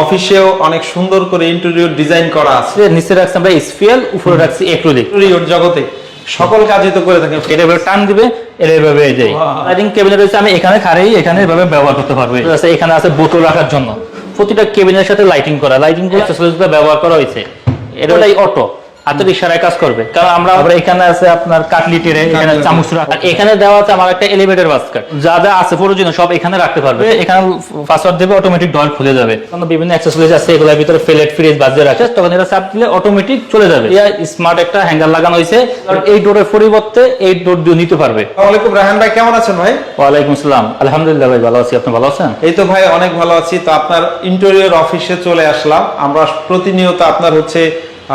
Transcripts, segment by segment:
অফিসেও অনেক সুন্দর করে ইন্টেরিয়র ডিজাইন করা আছে। নিচে রাখছি আমরা স্পিয়াল উপরে রাখছি অ্যাক্রিলিক ইন্টেরিয়র জগতে। সকল কাজই তো করে থাকে। এটা এভাবে টান দিবে এটা এভাবে এই যে. লাইটিং কেবিনেট রয়েছে আমি এখানে খাড়াই এখানে এভাবে ব্যবহার করতে পারব। আছে এখানে আছে বোতল রাখার জন্য। প্রতিটা কেবিনের সাথে লাইটিং করা। লাইটিং করে ব্যবহার করা হয়েছে। এটাই অটো হাতের ইশারায় কাজ করবে। কারণ আমরা আবার এখানে আছে আপনার কাটলিটি এখানে। চামচ রাখা। এখানে দেওয়া আছে আমার একটা এলিভেটর বাস্কেট যা যা আছে প্রয়োজনীয় সব এখানে রাখতে পারবে। এখানে পাসওয়ার্ড দেবে অটোমেটিক ডল খুলে যাবে। কারণ বিভিন্ন অ্যাক্সেসরিজ আছে এগুলোর ভিতরে ফেলেট ফ্রিজ বাজিয়ে রাখছে তখন এটা চাপ দিলে অটোমেটিক চলে যাবে। স্মার্ট একটা হ্যাঙ্গার লাগানো হয়েছে। এই ডোরের পরিবর্তে এই ডোর দিয়ে নিতে পারবে। ওয়ালাইকুম রাহান ভাই কেমন আছেন ভাই? ওয়ালাইকুম আসসালাম। আলহামদুলিল্লাহ ভাই ভালো আছি। আপনি ভালো আছেন? এই তো ভাই অনেক ভালো আছি। তো আপনার ইন্টেরিয়র অফিসে চলে আসলাম। আমরা প্রতিনিয়ত আপনার হচ্ছে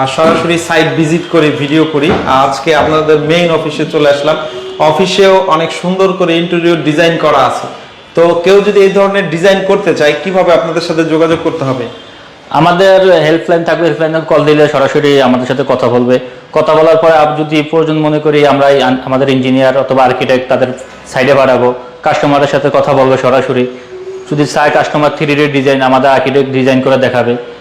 সরাসরি সাইট ভিজিট করি ভিডিও করি। আজকে আপনাদের মেইন অফিসে চলে আসলাম। অফিসেও অনেক সুন্দর করে ইন্টেরিয়র ডিজাইন করা আছে। তো কেউ যদি এই ধরনের ডিজাইন করতে চায়, কীভাবে আপনাদের সাথে যোগাযোগ করতে হবে? আমাদের হেল্পলাইন থাকবে হেল্পলাইনে কল দিলে সরাসরি আমাদের সাথে কথা বলবে। কথা বলার পরে আপ- যদি প্রয়োজন মনে করি, আমরা আমাদের ইঞ্জিনিয়ার অথবা আর্কিটেক্ট তাদের সাইডে বাড়াবো কাস্টমারের সাথে কথা বলবে সরাসরি। যদি চায় কাস্টমার থ্রি ডিজাইন আমাদের আর্কিটেক্ট ডিজাইন করে দেখাবে।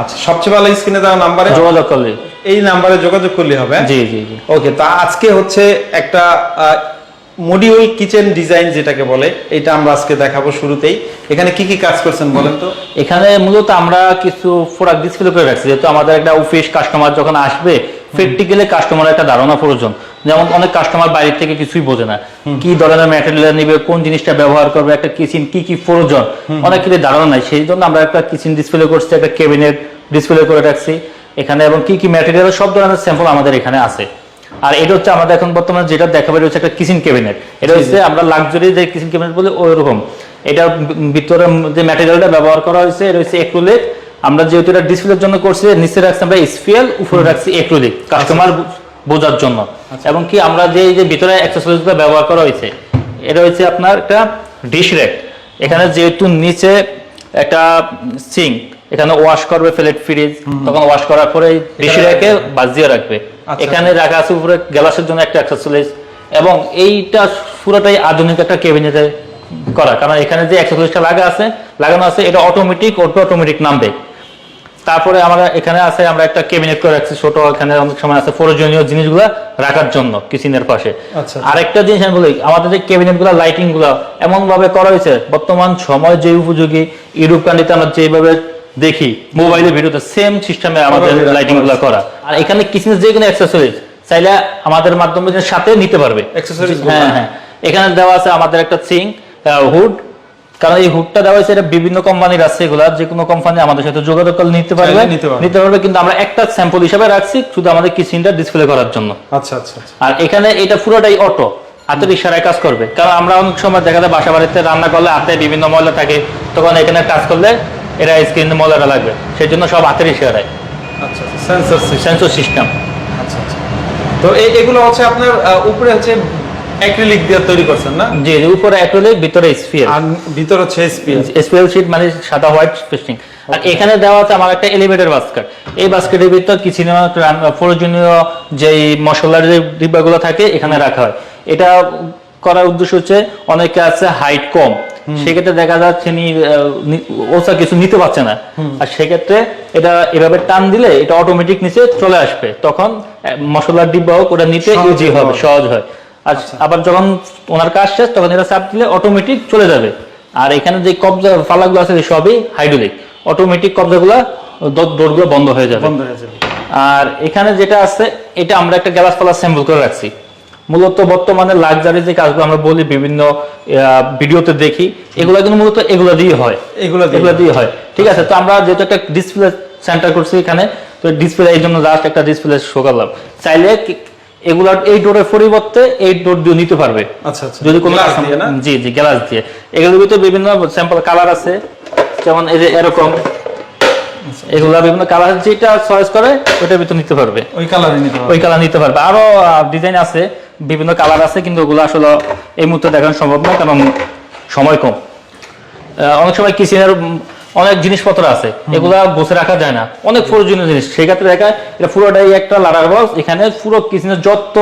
আচ্ছা সবচেয়ে ভালো স্ক্রিনে দেওয়া নাম্বারে যোগাযোগ করলে। এই নাম্বারে যোগাযোগ করলে হবে। জি জি জি। ওকে তা আজকে হচ্ছে একটা মডিউল কিচেন ডিজাইন যেটাকে বলে এটা আমরা আজকে দেখাবো শুরুতেই। এখানে কি কি কাজ করছেন বলেন তো? এখানে মূলত আমরা কিছু প্রোডাক্ট ডিসপ্লে করে রাখছি। যেহেতু আমাদের একটা অফিস কাস্টমার যখন আসবে প্র্যাকটিক্যালি কাস্টমার একটা ধারণা প্রয়োজন। যেমন অনেক কাস্টমার বাইরে থেকে কিছুই বোঝে না। কি ধরনের ম্যাটেরিয়াল নিবে কোন জিনিসটা ব্যবহার করবে একটা কিচেন কি কি প্রয়োজন? অনেক কিছু ধারণা নাই। সেই জন্য আমরা একটা কিচেন ডিসপ্লে করছি একটা ক্যাবিনেট ডিসপ্লে করে রাখছি এখানে এবং কি কি ম্যাটেরিয়াল সব ধরনের স্যাম্পল আমাদের এখানে আছে। আর এটা হচ্ছে আমাদের এখন বর্তমানে যেটা দেখাবে হচ্ছে একটা কিচেন ক্যাবিনেট এটা হচ্ছে আমরা লাক্সারি যে কিচেন ক্যাবিনেট বলে ওইরকম। এটা ভিতরে যে ম্যাটেরিয়ালটা ব্যবহার করা হয়েছে এটা হচ্ছে এক্রোলিক আমরা যেহেতু এটা ডিসপ্লের জন্য করছি নিচে রাখছি আমরা স্পিয়াল উপরে রাখছি এক্রোলিক কাস্টমার বোঝার জন্য। এবং কি আমরা যে এই যে ভিতরে অ্যাক্সেসরিজগুলো ব্যবহার করা হয়েছে এটা হচ্ছে আপনার একটা ডিশ র্যাক এখানে যেহেতু নিচে একটা সিঙ্ক এখানে ওয়াশ করবে প্লেট ফ্রিজ তখন ওয়াশ করার পরে ডিশ র্যাকে বাজিয়ে রাখবে। আচ্ছা। এখানে রাখা আছে উপরে গ্লাসের জন্য একটা অ্যাক্সেসরিজ এবং এইটা পুরোটাই আধুনিক একটা ক্যাবিনেটে করা। কারণ এখানে যে অ্যাক্সেসরিজটা লাগা আছে লাগানো আছে এটা অটোমেটিক অটো অটোমেটিক নামবে। তারপরে আমরা এখানে আছে আমরা একটা ক্যাবিনেট করে রাখছি ছোট এখানে অনেক সময় আছে প্রয়োজনীয় জিনিসগুলো রাখার জন্য কিচেনের পাশে। আচ্ছা। আরেকটা জিনিস আমি বলি আমাদের যে ক্যাবিনেটগুলো লাইটিংগুলো এমন ভাবে করা হয়েছে বর্তমান সময় যে উপযোগী ইউরোপ কান্ট্রিতে আমরা যেভাবে দেখি মোবাইলের ভিডিওতে সেম সিস্টেমে আমাদের লাইটিংগুলো করা। আর এখানে কিচেনের যে কোনো অ্যাক্সেসরিজ চাইলে আমাদের মাধ্যমে সাথে নিতে পারবে। হ্যাঁ হ্যাঁ। এখানে দেওয়া আছে আমাদের একটা সিঙ্ক হুড কারণ এই হুডটা দেওয়া হয়েছে এটা বিভিন্ন কোম্পানির আছে এগুলা যে কোনো কোম্পানি আমাদের সাথে যোগাযোগ করলে নিতে পারবে। নিতে পারবে। কিন্তু আমরা একটা স্যাম্পল হিসাবে রাখছি শুধু আমাদের কিচেনটা ডিসপ্লে করার জন্য। আচ্ছা আচ্ছা আচ্ছা। আর এখানে এটা পুরোটাই অটো হাতের ইশারায় কাজ করবে। কারণ আমরা অনেক সময় দেখা যায় বাসা বাড়িতে রান্না করলে হাতে বিভিন্ন ময়লা থাকে তখন এখানে কাজ করলে এটা স্ক্রিনে ময়লাটা লাগবে। সেই জন্য সব হাতের ইশারায়। আচ্ছা সেন্সর সিস্টেম আচ্ছা আচ্ছা। তো এগুলো হচ্ছে আপনার উপরে হচ্ছে অ্যাক্রিলিক দিয়ে তৈরি করছেন না? জি উপরে অ্যাক্রিলিক ভিতরে স্ফিয়ার আর ভিতর হচ্ছে শিট মানে সাদা হোয়াইট পেস্টিং আর এখানে দেওয়া আছে আমার একটা এলিভেটর বাস্কেট এই বাস্কেটের ভিতর কিছু না প্রয়োজনীয় যে মশলার যে ডিব্বাগুলো থাকে এখানে রাখা হয়। এটা করার উদ্দেশ্য হচ্ছে অনেকে আছে হাইট কম। সেক্ষেত্রে দেখা যাচ্ছে ওসা কিছু নিতে পারছে না। আর সেক্ষেত্রে এটা এভাবে টান দিলে এটা অটোমেটিক নিচে চলে আসবে। তখন মশলার ডিব্বাও ওটা নিতে ইজি হবে। সহজ হয়। আর আবার যখন ওনার কাজ শেষ তখন এটা চাপ দিলে অটোমেটিক চলে যাবে। আর এখানে যে কবজা ফালাগুলো আছে সবই হাইড্রোলিক অটোমেটিক কবজাগুলো ডোরগুলো বন্ধ হয়ে যাবে। বন্ধ হয়ে যাবে। আর এখানে যেটা আছে এটা আমরা একটা গ্যালাস পালা স্যাম্পল করে রাখছি। মূলত বর্তমানে লাক্সারি যে কাজগুলো আমরা বলি বিভিন্ন ভিডিওতে দেখি এগুলো কিন্তু মূলত এগুলো দিয়ে হয়। এগুলো এগুলো দিয়ে হয়। ঠিক আছে তো আমরা যেহেতু একটা ডিসপ্লে সেন্টার করছি এখানে তো ডিসপ্লে এই জন্য জাস্ট একটা ডিসপ্লে শো করলাম। চাইলে এগুলার এই ডোরের পরিবর্তে এই ডোর দিয়ে নিতে পারবে। আচ্ছা আচ্ছা। যদি কোনো জি জি গ্লাস দিয়ে। এগুলোর ভিতরে বিভিন্ন স্যাম্পল কালার আছে। যেমন এই যে এরকম। এগুলা বিভিন্ন কালার যেটা চয়েস করে ওটার ভিতরে নিতে পারবে। ওই নিতে হবে ওই কালার নিতে পারবে। আরও ডিজাইন আছে। বিভিন্ন কালার আছে কিন্তু ওগুলো আসলে এই মুহূর্তে দেখানো সম্ভব না কারণ সময় কম। অনেক সময় কিচেনের অনেক জিনিসপত্র আছে। এগুলা বসে রাখা যায় না। অনেক প্রয়োজনীয় জিনিস। সেই ক্ষেত্রে দেখা এটা পুরোটাই একটা লাডার বক্স। এখানে পুরো কিচেনের যত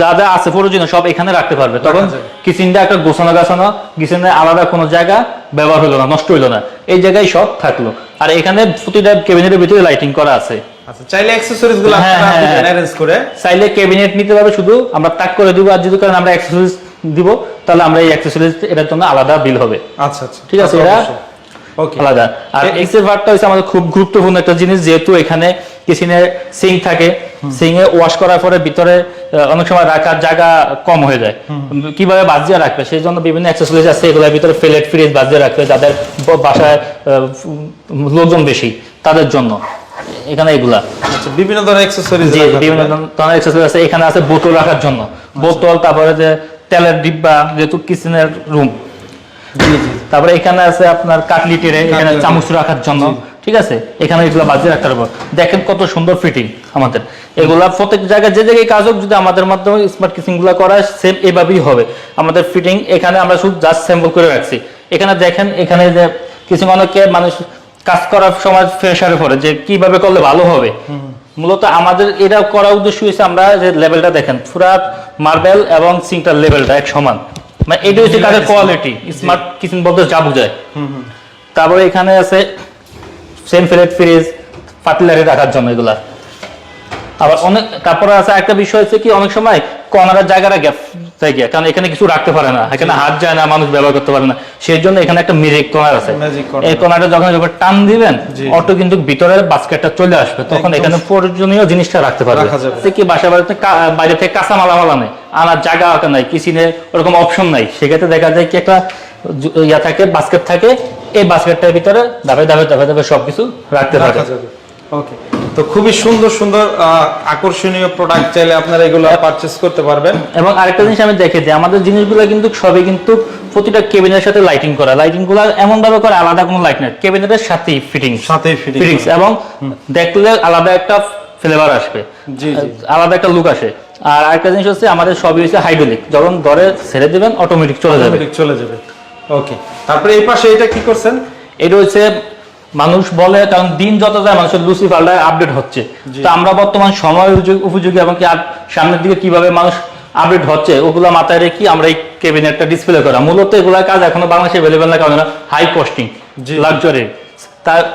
যা যা আছে প্রয়োজনীয় সব এখানে রাখতে পারবে। তখন কিচেনটা একটা গোছানো গাছানো কিচেনের আলাদা কোনো জায়গা ব্যবহার হলো না নষ্ট হইল না। এই জায়গায় সব থাকল। আর এখানে প্রতিটা ক্যাবিনেটের ভিতরে লাইটিং করা আছে। আচ্ছা চাইলে অ্যাক্সেসরিজগুলো হ্যাঁ, আপনারা। অ্যারেঞ্জ করে চাইলে ক্যাবিনেট নিতে পারবে শুধু। আমরা তাক করে দিব আর যদি কারণ আমরা অ্যাক্সেসরিজ দিব তাহলে আমরা এই অ্যাক্সেসরিজ এটার জন্য আলাদা বিল হবে। আচ্ছা আচ্ছা। ঠিক আছে, এরা ওকে আলাদা। আর এক্সেল ভার্টটা হচ্ছে আমাদের খুব গুরুত্বপূর্ণ একটা জিনিস যেহেতু এখানে কিচেনের সিঙ্ক থাকে। সিঙ্কে ওয়াশ করার পরে ভিতরে অনেক সময় রাখার জায়গা কম হয়ে যায়। কীভাবে বাজিয়ে রাখবে? সেই জন্য বিভিন্ন অ্যাক্সেসরিজ আছে এগুলোর ভিতরে প্লেট ফ্রিজ বাজিয়ে রাখবে যাদের বাসায় লোকজন বেশি তাদের জন্য। এখানে এগুলা। আচ্ছা বিভিন্ন ধরনের অ্যাক্সেসরিজ বিভিন্ন ধরনের অ্যাক্সেসরিজ আছে। এখানে আছে বোতল রাখার জন্য। বোতল তারপরে যে তেলের ডিব্বা যেহেতু কিচেনের রুম তারপরে এখানে আছে আপনার কাটলি টেরে এখানে চামচ রাখার জন্য। ঠিক আছে? এখানে এগুলো বাজিয়ে রাখতে পারব দেখেন কত সুন্দর ফিটিং আমাদের। এগুলা প্রত্যেক জায়গায় যে জায়গায় কাজ হোক যদি আমাদের মাধ্যমে স্মার্ট কিচিংগুলো করা সেম এভাবেই হবে। আমাদের ফিটিং এখানে আমরা শুধু জাস্ট স্যাম্পল করে রাখছি। এখানে দেখেন এখানে যে কিছু অনেকে মানুষ কাজ করার সময় ফ্রেশারে পড়ে যে কীভাবে করলে ভালো হবে। মূলত আমাদের এটা করার উদ্দেশ্য হয়েছে আমরা যে লেভেলটা দেখেন পুরা মার্বেল এবং সিংটার লেভেলটা এক সমান। মানে এটা হচ্ছে কাজের কোয়ালিটি স্মার্ট কিচেন বলতে যা বোঝায়। তারপরে এখানে আছে সেম প্লেট ফ্রিজ ফার্টিলাইজার রাখার জন্য এগুলা। আবার অনেক তারপরে আছে একটা বিষয় হচ্ছে কি অনেক সময় কর্নারের জায়গাটা গ্যাপ জায়গা কারণ এখানে কিছু রাখতে পারে না এখানে হাত যায় না মানুষ ব্যবহার করতে পারে না। সেই জন্য এখানে একটা মিউজিক কর্নার আছে। এই কর্নারটা যখন যখন টান দিবেন। অটো কিন্তু ভিতরের বাস্কেটটা চলে আসবে তখন এখানে প্রয়োজনীয় জিনিসটা রাখতে পারবে। কি বাসা বাড়িতে বাইরে থেকে কাঁচা মালামালা নেই আনার জায়গা নাই কিচিনে ওরকম অপশন নাই। সেক্ষেত্রে দেখা যায় কি একটা ইয়া থাকে বাস্কেট থাকে এই বাস্কেটটার ভিতরে ধাপে ধাপে ধাপে ধাপে সবকিছু রাখতে পারবে। ওকে তো খুবই সুন্দর সুন্দর আকর্ষণীয় প্রোডাক্ট চাইলে আপনারা এগুলো পারচেজ করতে পারবেন। এবং আরেকটা জিনিস আমি দেখে যে আমাদের জিনিসগুলো কিন্তু সবই কিন্তু প্রতিটা কেবিনের সাথে লাইটিং করা। লাইটিংগুলো এমন ভাবে করে আলাদা কোনো লাইট নেই কেবিনেটের সাথেই ফিটিং সাথেই করা। এবং দেখলে আলাদা একটা ফ্লেভার আসবে। আলাদা একটা লুক আসে। আর আরেকটা জিনিস হচ্ছে আমাদের সবই হচ্ছে হাইড্রোলিক যখন ধরে ছেড়ে দিবেন অটোমেটিক চলে যাবে। চলে যাবে। ওকে তারপরে এই পাশে এটা কি করছেন? এটা হচ্ছে মানুষ বলে কারণ দিন যত যায় মানুষের লুসি পাল্টা আপডেট হচ্ছে। তো আমরা বর্তমান সময় উপযোগী- এবং কি আর সামনের দিকে কীভাবে মানুষ আপডেট হচ্ছে ওগুলো মাথায় রেখে আমরা এই কেবিনেটটা ডিসপ্লে করা। মূলত এগুলা কাজ এখনও বাংলাদেশে অ্যাভেলেবেল না কারণ হাই কস্টিং। লাক্সারি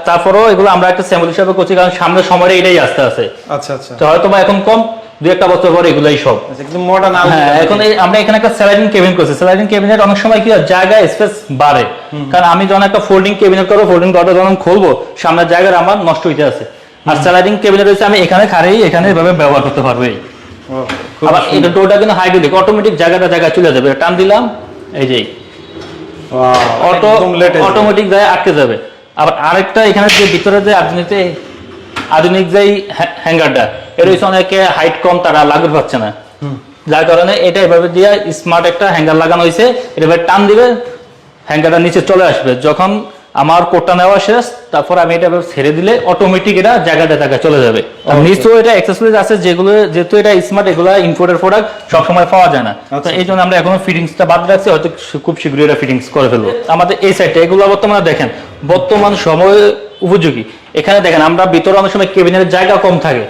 তারপরেও এগুলো আমরা একটা স্যাম্পল হিসাবে করছি কারণ সামনের সময় এটাই আসতে আছে। আচ্ছা আচ্ছা। তো হয়তো বা এখন কম দুই একটা বছর পরে এগুলাই সব। আচ্ছা, মডার্ন হ্যাঁ এখন আমরা এখানে একটা স্যালাইডিং কেবিন করছি। স্যালাইডিং অনেক সময় কি হয় জায়গা স্পেস বাড়ে। কারণ আমি যখন একটা ফোল্ডিং কেবিনেট করব ফোল্ডিং যখন খুলবো সামনের জায়গাটা আমার নষ্ট হইতে আছে। আর স্যালাইডিং কেবিনেট হচ্ছে আমি এখানে এখানে এভাবে ব্যবহার করতে পারব এই। আবার এটা ডোরটা কিন্তু হাইড্রোলিক অটোমেটিক জায়গাটা জায়গা চলে যাবে। টান দিলাম এই যে। অটো অটোমেটিক যায় আটকে যাবে। আবার আরেকটা এখানে যে ভিতরে যে আধুনিক আধুনিক যে হ্যাঙ্গারটা এর হচ্ছে অনেকে হাইট কম তারা লাগবে পাচ্ছে না। যার কারণে এটা এভাবে দিয়ে স্মার্ট একটা হ্যাঙ্গার লাগানো হয়েছে। এভাবে টান দিবে হ্যাঙ্গারটা নিচে চলে আসবে। যখন আমার কোটটা নেওয়া শেষ তারপর আমি এটা ছেড়ে দিলে অটোমেটিক এটা জায়গাটা জায়গায় চলে যাবে। আর. নিচেও এটা অ্যাক্সেসরিজ আছে যেগুলো যেহেতু এটা স্মার্ট এগুলো ইম্পোর্টের প্রোডাক্ট সবসময় পাওয়া যায় না। তো আচ্ছা। এই জন্য আমরা এখনও ফিটিংসটা বাদ রাখছি হয়তো খুব শীঘ্রই এটা ফিটিংস করে ফেলব। আমাদের এই সাইডটা এগুলো বর্তমানে দেখেন বর্তমান সময় উপযোগী। এখানে দেখেন আমরা ভিতরে অনেক সময় কেবিনের জায়গা কম থাকে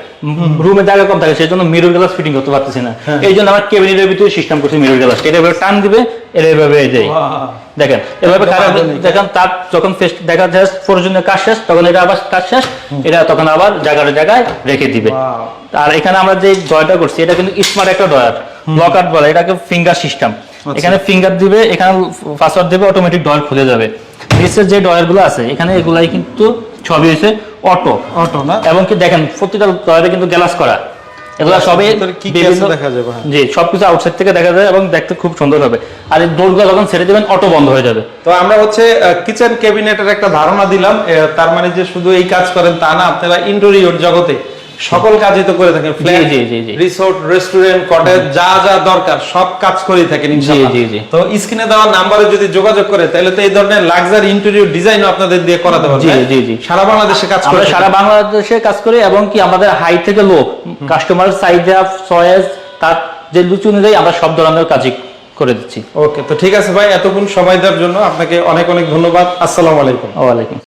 রুমের জায়গা কম থাকে সেই জন্য মিরর গ্লাস ফিটিং করতে পারতেছি না। হ্যাঁ। এই জন্য আমরা কেবিনেটের ভিতরে সিস্টেম করছি মিরর গ্লাস এটা এভাবে টান দিবে এটা এভাবে এই যায় দেখেন এভাবে খারাপ দেখেন তার যখন ফেস- দেখা যায় প্রয়োজনীয় কাজ শেষ তখন এটা আবার কাজ শেষ এটা তখন আবার জায়গাটা জায়গায় রেখে দিবে। আর এখানে আমরা যে ডয়ারটা করছি এটা কিন্তু স্মার্ট একটা ডয়ার লকার বলে এটাকে ফিঙ্গার সিস্টেম এখানে ফিঙ্গার দিবে এখানে পাসওয়ার্ড দিবে অটোমেটিক ডয়ার খুলে যাবে। নিচের যে ডয়ারগুলো আছে এখানে এগুলাই কিন্তু সবই হয়েছে অটো অটো না? এবং কি দেখেন প্রতিটা ডয়ারে কিন্তু গ্লাস করা। এগুলা সবই কি কি দেখা যাবে, হ্যাঁ। জি সবকিছু আউটসাইড থেকে দেখা যায় এবং দেখতে খুব সুন্দর হবে। আর এই ডোরগুলো যখন ছেড়ে দিবেন অটো বন্ধ হয়ে যাবে। তো আমরা হচ্ছে কিচেন ক্যাবিনেটের একটা ধারণা দিলাম। তার মানে যে শুধু এই কাজ করেন তা না আপনারা ইন্টেরিয়র জগতে সকল কাজই তো করে থাকেন ফ্ল্যাট জি, জি, জি। রিসোর্ট রেস্টুরেন্ট কটেজ যা যা দরকার সব কাজ করেই থাকেন ইনশাআল্লাহ। জি, জি। তো স্ক্রিনে দেওয়া নাম্বারে যদি যোগাযোগ করে তাহলে তো এই ধরনের লাক্সারি ইন্টেরিয়র ডিজাইনও আপনাদের দিয়ে করাতে পারবে জি? জি, জি। সারা বাংলাদেশে কাজ করে সারা বাংলাদেশে কাজ করি এবং কি আমাদের হাই থেকে লো কাস্টমার সাইজ চাহিদা চয়েস তার যে লুচি অনুযায়ী আমরা সব ধরনের কাজই করে দিচ্ছি ওকে তো ঠিক আছে ভাই এতক্ষণ সময় দেওয়ার জন্য আপনাকে অনেক অনেক ধন্যবাদ আসসালামু আলাইকুম ওয়ালাইকুম